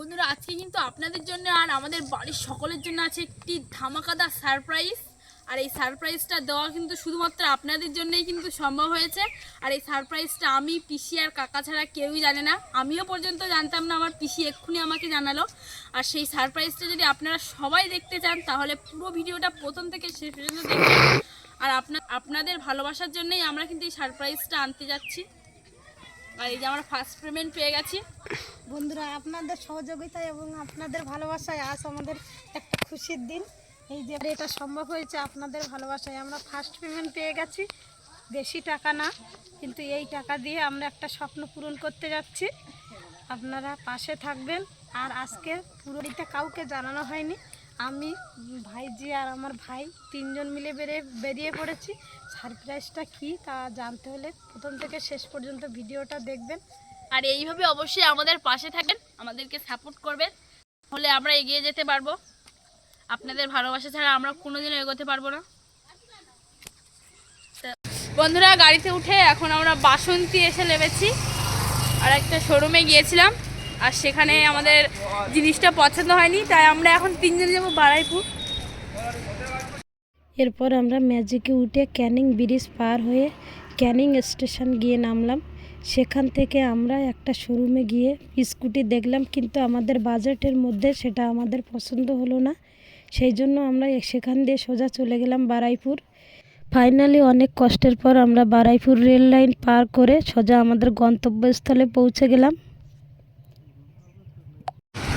বন্ধুরা, আজকে কিন্তু আপনাদের জন্য আর আমাদের বাড়ির সকলের জন্য আছে একটি ধামাকাদার সারপ্রাইজ আর এই সারপ্রাইজটা দেওয়া কিন্তু শুধুমাত্র আপনাদের জন্যই কিন্তু সম্ভব হয়েছে। আর এই সারপ্রাইজটা আমি, পিসি আর কাকা ছাড়া কেউই জানে না। আমিও পর্যন্ত জানতাম না, আমার পিসি এক্ষুনি আমাকে জানালো। আর সেই সারপ্রাইজটা যদি আপনারা সবাই দেখতে চান, তাহলে পুরো ভিডিওটা প্রথম থেকে শেষ পর্যন্ত দেখবেন আর আপনার আপনাদের ভালোবাসার জন্যই আমরা কিন্তু এই সারপ্রাইজটা আনতে যাচ্ছি। আর এই যে আমরা ফার্স্ট পেমেন্ট পেয়ে গেছি। বন্ধুরা, আপনাদের সহযোগিতা এবং আপনাদের ভালোবাসায় আজ আমাদের একটা খুশির দিন। এই যে এটা সম্ভব হয়েছে, আপনাদের ভালোবাসায় আমরা ফার্স্ট পেমেন্ট পেয়ে গেছি। বেশি টাকা না, কিন্তু এই টাকা দিয়ে আমরা একটা স্বপ্ন পূরণ করতে যাচ্ছি। আপনারা পাশে থাকবেন। আর আজকে পুরোটা কাউকে জানানো হয়নি। আমি ভাইজি আর আমার ভাই তিনজন মিলে বেরিয়ে বেরিয়ে পড়েছি। সারপ্রাইজটা কী তা জানতে হলে প্রথম থেকে শেষ পর্যন্ত ভিডিওটা দেখবেন। আর এইভাবে অবশ্যই আমাদের পাশে থাকবেন আমাদেরকে সাপোর্ট করবেন হলে আমরা এগিয়ে যেতে পারব। আপনাদের ভালোবাসা ছাড়া আমরা কোনোদিনও এগোতে পারব না। বন্ধুরা, গাড়িতে উঠে এখন আমরা বাসন্তী এসে নেমেছি। আর একটা শোরুমে গিয়েছিলাম। আর সেখানে আমাদের জিনিসটা পছন্দ হয়নি, তাই আমরা এখন তিনজন যাব বারাইপুর। এরপর আমরা ম্যাজিকে উঠে ক্যানিং ব্রিজ পার হয়ে ক্যানিং স্টেশন গিয়ে নামলাম। সেখান থেকে আমরা একটা শোরুমে গিয়ে স্কুটি দেখলাম, কিন্তু আমাদের বাজেটের মধ্যে সেটা আমাদের পছন্দ হলো না। সেই জন্য আমরা সেখান দিয়ে সোজা চলে গেলাম বারাইপুর। ফাইনালি অনেক কষ্টের পর আমরা বারাইপুর রেল লাইন পার করে সোজা আমাদের গন্তব্যস্থলে পৌঁছে গেলাম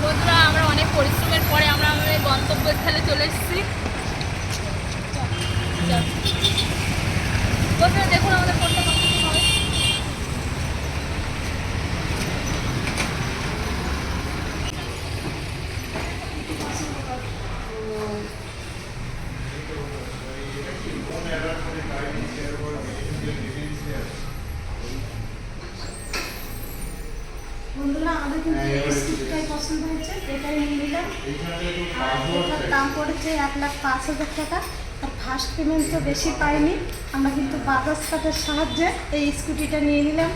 বন্ধুরা আমরা অনেক পরিশ্রমের পরে আমরা আমাদের গন্তব্যস্থলে চলে এসেছি চল। বন্ধুরা দেখুন আমাদের কোনটা পছন্দ হবে বন্ধুরা আমাদের কিন্তু এই স্কুটিটাই পছন্দ হয়েছে এটাই নিলাম আর এটার দাম পড়েছে এক লাখ পাঁচ হাজার টাকা আর ফার্স্ট পেমেন্ট তো বেশি পাইনি আমরা কিন্তু বাজাজ কার্ডের সাহায্যে এই স্কুটিটা নিয়ে নিলাম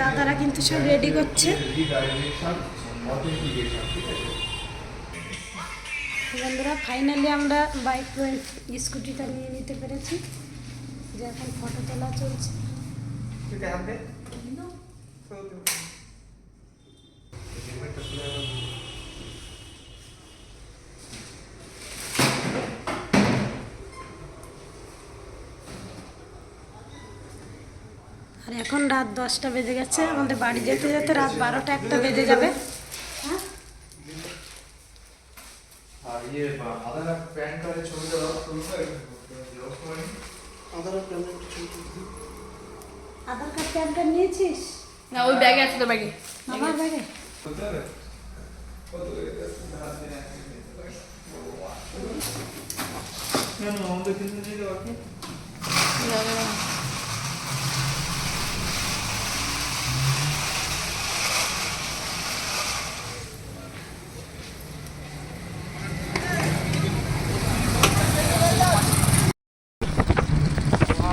দাদারা কিন্তু সব রেডি করছে বন্ধুরা ফাইনালি আমরা বাইক স্কুটিটা নিয়ে নিতে পেরেছি। যে এখন ফটো তোলা চলছে। আর এখন রাত দশটা বেজে গেছে আমাদের বাড়ি যেতে যেতে রাত বারোটা একটা বেজে যাবে। হ্যাঁ? আর ইয়ে আধার কার্ড প্যান কার্ড নিয়েছিস? না ওই ব্যাগে আছে তো ব্যাগে। আমার ব্যাগে? কেন আমাদের কিন্তু নিয়ে যাওয়া কি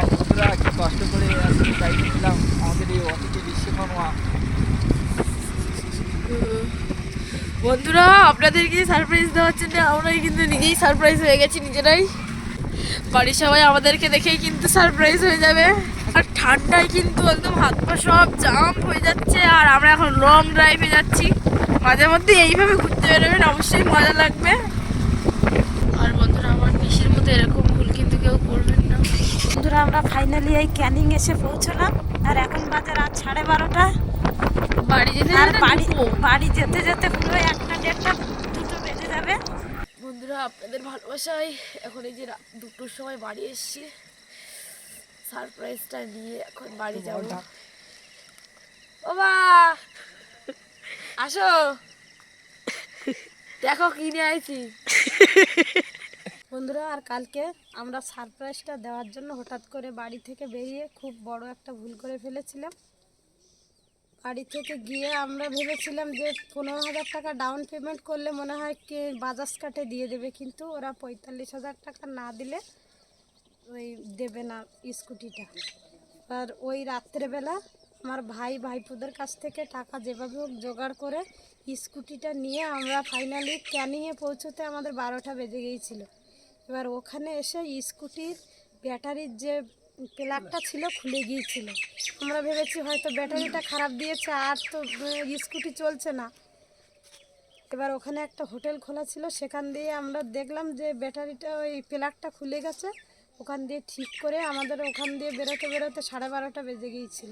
বন্ধুরা কি কষ্ট করে আজকে গাড়ি নিলাম আমাদের এই অতিথি বিশ্বকর্মা বন্ধুরা, আপনাদেরকে সারপ্রাইজ দেওয়ার জন্য আমরাই কিন্তু নিজেই সারপ্রাইজ হয়ে গেছি, নিজেরাই। বাড়ির সবাই আমাদেরকে দেখেই কিন্তু সারপ্রাইজ হয়ে যাবে। আর ঠান্ডায় কিন্তু একদম হাত পা সব জাম হয়ে যাচ্ছে, আর আমরা এখন লং ড্রাইভে যাচ্ছি। মাঝে মধ্যে এইভাবে ঘুরতে বেরোবেন, অবশ্যই মজা লাগবে। আর বন্ধুরা, আমার পিসির মতো এরকম ভুল কিন্তু কেউ করবেন না। বন্ধুরা, আমরা ফাইনালি এই ক্যানিং এসে পৌঁছলাম, আর এখন বাজে রাত সাড়ে বারোটা। বাড়ি যেতে আর যেতে বাড়ি বাড়ি যেতে যেতে পুরো একটা দেড়টা দুটো বেজে যাবে। বন্ধুরা আপনাদের ভালোবাসায় এখন এই যে দুটোর সময় বাড়ি এসেছি। সারপ্রাইজটা নিয়ে এখন বাড়ি যাব। বাবা! আসো। দেখো কি নিয়ে আইছি। বন্ধুরা আর কালকে আমরা সারপ্রাইজটা দেওয়ার জন্য হঠাৎ করে বাড়ি থেকে বেরিয়ে খুব বড় একটা ভুল করে ফেলেছিলাম। বাড়ি থেকে গিয়ে আমরা ভেবেছিলাম যে পনেরো হাজার টাকা ডাউন পেমেন্ট করলে মনে হয় কে বাজাজ কাটে দিয়ে দেবে, কিন্তু ওরা পঁয়তাল্লিশ হাজার টাকা না দিলে ওই দেবে না স্কুটিটা আর ওই রাত্রেবেলা আমার ভাই ভাইপোদের কাছ থেকে টাকা যেভাবে হোক জোগাড় করে স্কুটিটা নিয়ে আমরা ফাইনালি ক্যানিংয়ে পৌঁছতে আমাদের বারোটা বেজে গিয়েছিল। এবার ওখানে এসে স্কুটির ব্যাটারির যে প্লাগটা ছিল খুলে গিয়েছিল। আমরা ভেবেছি হয়তো ব্যাটারিটা খারাপ দিয়েছে, আর তো স্কুটি চলছে না। এবার ওখানে একটা হোটেল খোলা ছিল, সেখান দিয়ে আমরা দেখলাম যে ব্যাটারিটা ওই প্লাগটা খুলে গেছে। ওখান দিয়ে ঠিক করে আমাদের ওখান দিয়ে বেরোতে বেরোতে সাড়ে বারোটা বেজে গিয়েছিল।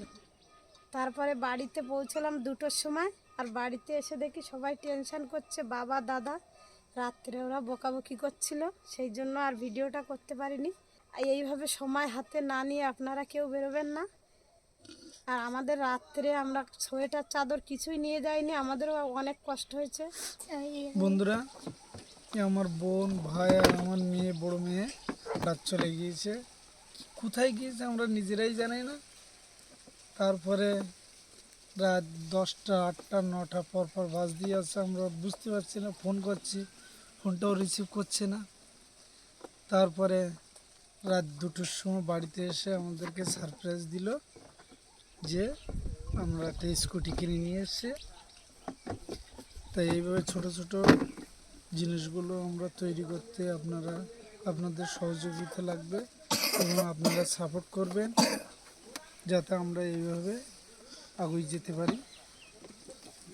তারপরে বাড়িতে পৌঁছলাম দুটোর সময়, আর বাড়িতে এসে দেখি সবাই টেনশন করছে, বাবা, দাদা। রাত্রে ওরা বকাবকি করছিল, সেই জন্য আর ভিডিওটা করতে পারিনি। এইভাবে সময় হাতে না নিয়ে আপনারা কেউ বেরোবেন না। আর আমাদের রাত্রে আমরা সোয়েটার, চাদর কিছুই নিয়ে যাইনি, আমাদেরও অনেক কষ্ট হয়েছে। বন্ধুরা আমার বোন, ভাই আর আমার মেয়ে, বড় মেয়ে, রাত চলে গিয়েছে। কোথায় গিয়েছে আমরা নিজেরাই জানাই না। তারপরে রাত দশটা, আটটা, নটা পর পর বাস দিয়ে আসছে আমরা বুঝতে পারছি না, ফোন করছি, ফোনটাও রিসিভ করছে না। তারপরে রাত দুটোর সময় বাড়িতে এসে আমাদেরকে সারপ্রাইজ দিল যে আমরা একটা স্কুটি কিনে নিয়ে এসছে। তাই এইভাবে ছোট ছোট জিনিসগুলো আমরা তৈরি করতে আপনারা, আপনাদের সহযোগিতা লাগবে এবং আপনারা সাপোর্ট করবেন যাতে আমরা এইভাবে আগুই যেতে পারি।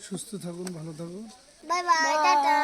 সুস্থ থাকুন, ভালো থাকুন। Bye bye tata.